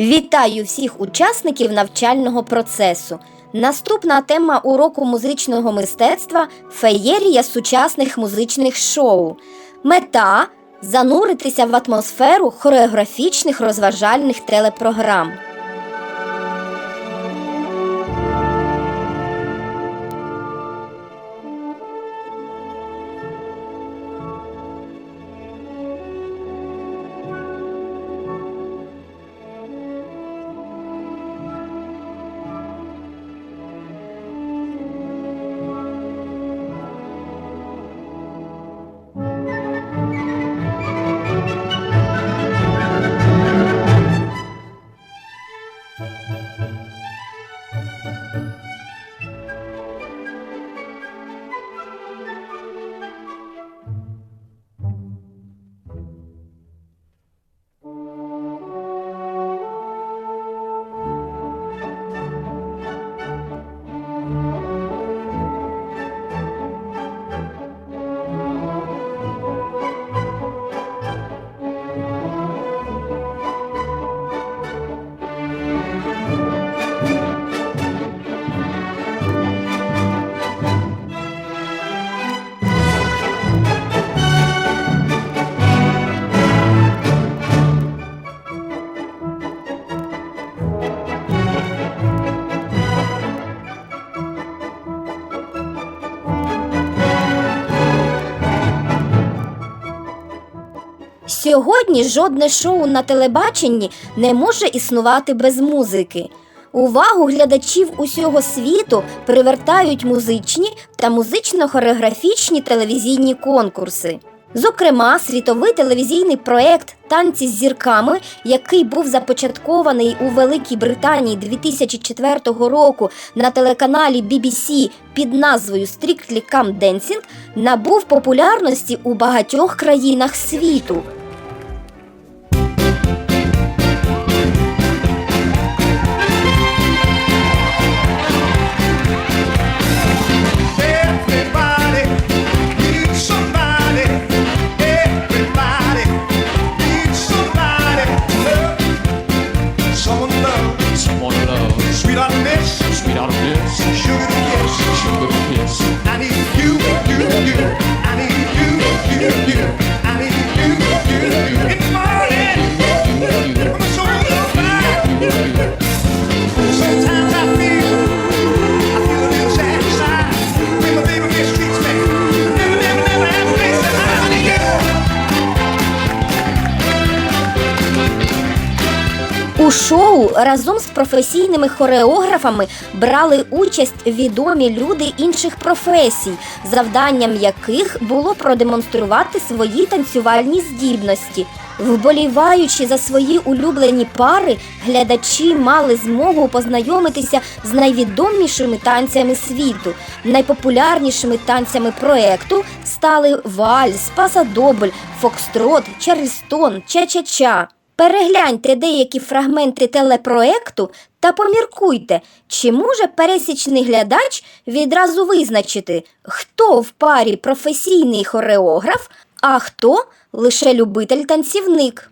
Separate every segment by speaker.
Speaker 1: Вітаю всіх учасників навчального процесу. Наступна тема уроку музичного мистецтва феєрія сучасних музичних шоу. Мета зануритися в атмосферу хореографічних розважальних телепрограм. Сьогодні жодне шоу на телебаченні не може існувати без музики. Увагу глядачів усього світу привертають музичні та музично-хореографічні телевізійні конкурси. Зокрема, світовий телевізійний проект Танці з зірками, який був започаткований у Великій Британії 2004 року на телеканалі BBC під назвою Strictly Come Dancing, набув популярності у багатьох країнах світу. Разом з професійними хореографами брали участь відомі люди інших професій, завданням яких було продемонструвати свої танцювальні здібності. Вболіваючи за свої улюблені пари, глядачі мали змогу познайомитися з найвідомішими танцями світу. Найпопулярнішими танцями проекту стали вальс, пасадобль, фокстрот, чарльстон, ча-ча-ча. Перегляньте деякі фрагменти телепроекту та поміркуйте, чи може пересічний глядач відразу визначити, хто в парі професійний хореограф, а хто лише любитель-танцівник.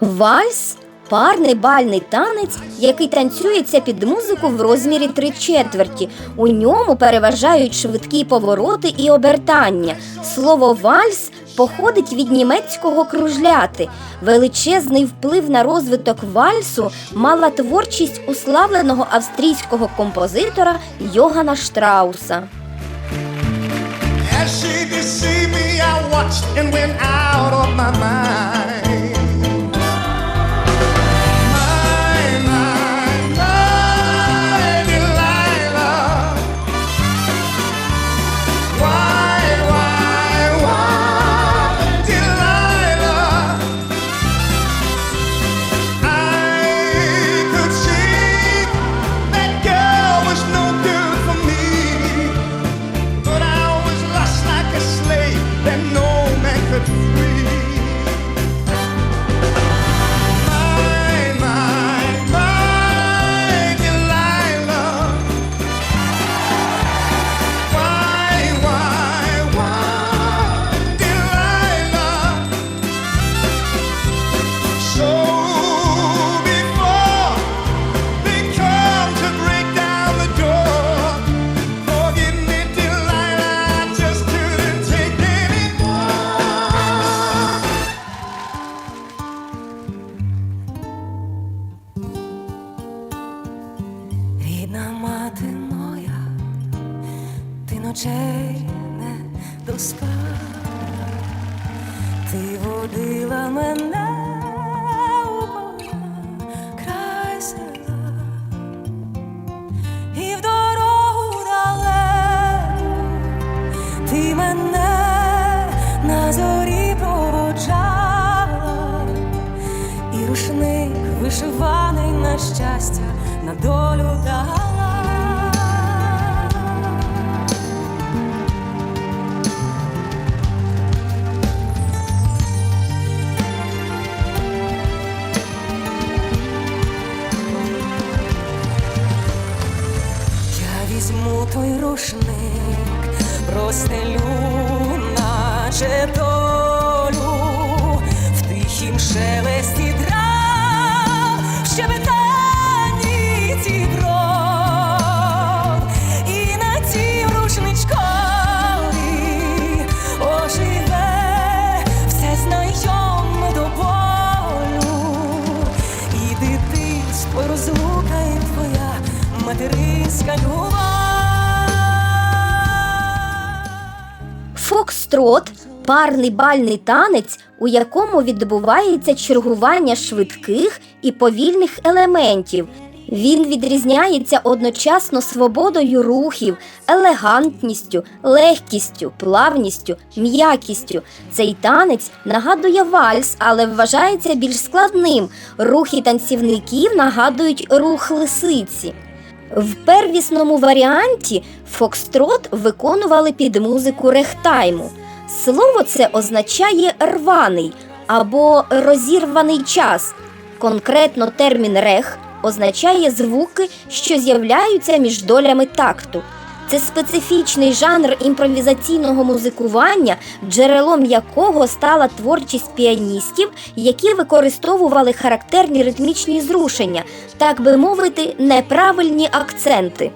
Speaker 1: Вальс парний бальний танець, який танцюється під музику в розмірі три четверті. У ньому переважають швидкі повороти і обертання. Слово вальс походить від німецького кружляти. Величезний вплив на розвиток вальсу мала творчість уславленого австрійського композитора Йогана Штрауса.
Speaker 2: As she deceived me, I watched and went out of my mind. мене до спа, ти водила
Speaker 3: мене у край села. І в дорогу далеку ти мене на зорі проводжала, і рушник вишиваний на щастя, на долю дала. Рушник, простелю, наче долю в тихім шелесті трав, в щебетанні дібров, і на тім рушничкові оживе все знайоме до болю, і дитинство розлука твоя материнська любов.
Speaker 1: Фокстрот парний бальний танець, у якому відбувається чергування швидких і повільних елементів. Він відрізняється одночасно свободою рухів, елегантністю, легкістю, плавністю, м'якістю. Цей танець нагадує вальс, але вважається більш складним. Рухи танцівників нагадують рух лисиці. В первісному варіанті фокстрот виконували під музику рехтайму. Слово це означає рваний або розірваний час. Конкретно термін рех означає звуки, що з'являються між долями такту. Це специфічний жанр імпровізаційного музикування, джерелом якого стала творчість піаністів, які використовували характерні ритмічні зрушення, так би мовити, неправильні акценти.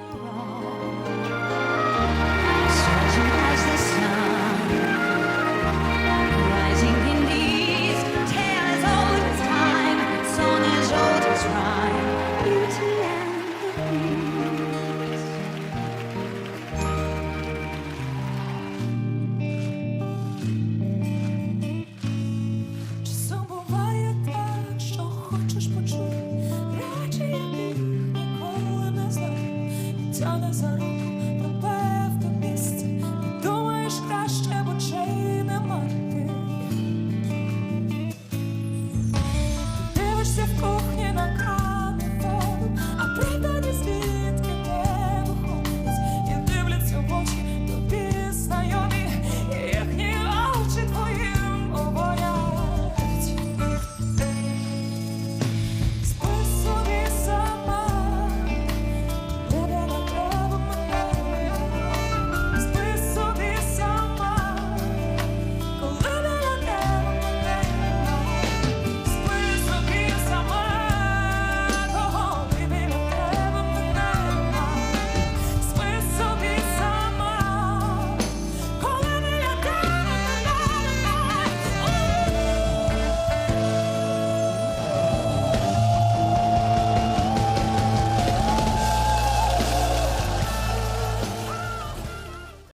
Speaker 1: sorry.